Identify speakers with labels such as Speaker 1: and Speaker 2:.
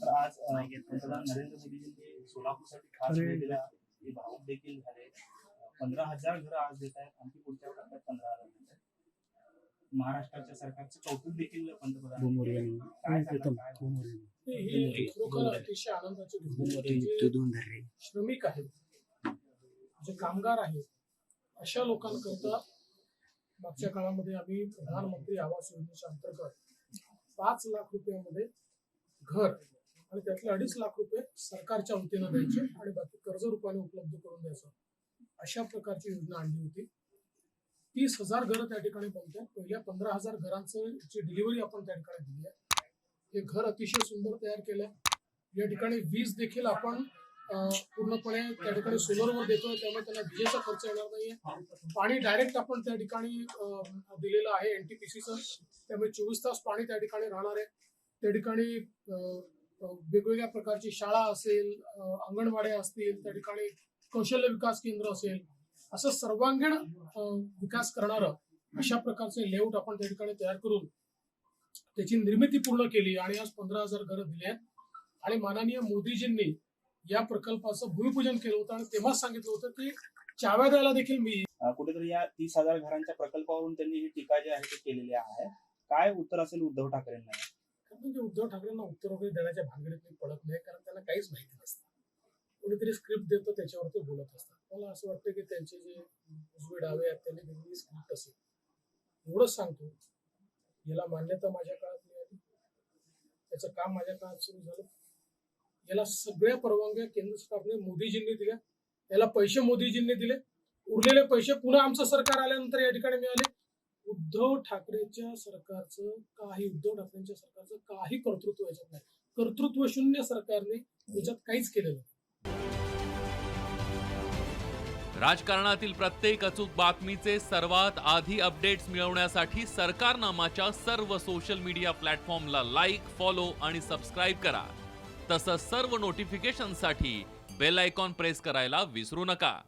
Speaker 1: तर आज अं, पंतप्रधान नरेंद्र मोदीजींनी सोलापूरसाठी खास वेळ दिला. हे भाऊक देखील झाले. पंधरा हजार घरं आज देत आहेत. आणखी पुढच्या टप्प्यात पंधरा हजार देत आहेत. महाराष्ट्राच्या सरकारचं कौतुक देखील पंतप्रधान काय
Speaker 2: ही खरोखर अतिशय आनंदाची गोष्ट आहे. जे श्रमिक आहेत जे कामगार आहेत अशा लोकांकरता मागच्या काळामध्ये आम्ही प्रधानमंत्री आवास योजनेच्या अंतर्गत पाच लाख रुपयामध्ये घर आणि त्यातले अडीच लाख रुपये सरकारच्या वतीनं द्यायचे आणि बाकी कर्ज रूपाने उपलब्ध करून द्यायचं. अशा प्रकारची योजना आणली होती. तीस हजार घरं त्या ठिकाणी बनतात. पहिल्या पंधरा हजार घरांचं डिलिव्हरी आपण त्या ठिकाणी दिली आहे हे घर अतिशय सुंदर तयार केलं या ठिकाणी वीज देखील आपण पूर्णपणे त्या ठिकाणी सोलरवर देतोय. त्यामुळे त्यांना विजेचा खर्च येणार नाहीये. पाणी डायरेक्ट आपण त्या ठिकाणी दिलेलं आहे एनटीपीसीचं त्यामुळे चोवीस तास पाणी त्या ठिकाणी राहणार आहे. त्या ठिकाणी वेगवेगळ्या प्रकारची शाळा असेल अंगणवाड्या असतील त्या ठिकाणी कौशल्य विकास केंद्र असेल असं सर्वांगीण विकास करणारं अशा प्रकारचे लेआउट आपण त्या ठिकाणी तयार करून त्याची निर्मिती पूर्ण केली आणि आज पंधरा हजार घरं दिली आहेत. आणि माननीय मोदीजींनी या प्रकल्पाचं भूमिपूजन केलं होतं आणि तेव्हाच सांगितलं होतं की चाव्या द्यायला देखील मी
Speaker 1: कुठेतरी या तीस हजार घरांच्या प्रकल्पावरून त्यांनी ही टीका जी आहे ती केलेली आहे. काय उत्तर असेल उद्धव ठाकरेंना?
Speaker 2: उद्धव ठाकरेंना उत्तर वगैरे देण्याच्या भानगडीत मी पडत नाही कारण त्यांना काहीच माहिती नसतं. कोणीतरी स्क्रिप्ट देतं त्याच्यावर ते बोलत असतात. मला असं वाटतं की त्यांचे जे उजवे डावे आहेत त्यांनी दिलेली स्क्रिप्ट असेल. एवढंच सांगतो. याला मान्यता माझ्या काळात मिळाली. त्याचं काम माझ्या काळात सुरू झालं. याला सगळ्या परवानग्या केंद्र सरकारने मोदीजींनी दिल्या. याला पैसे मोदीजींनी दिले. उरलेले पैसे पुन्हा आमचं सरकार आल्यानंतर या ठिकाणी मिळाले. उद्धव ठाकरेच्या सरकारचं काही उद्धव ठाकरेंच्या सरकारचं काही कर्तृत्व याच्यात नाही. कर्तृत्व शून्य सरकारने याच्यात काहीच केलेलं नाही.
Speaker 3: राजकारणातील प्रत्येक अचूक बातमीचे सर्वात आधी अपडेट्स मिळवण्यासाठी सरकारनामाच्या सर्व सोशल मीडिया प्लॅटफॉर्मला लाईक फॉलो आणि सबस्क्राईब करा. तसंच सर्व नोटिफिकेशनसाठी बेल आयकॉन प्रेस करायला विसरू नका.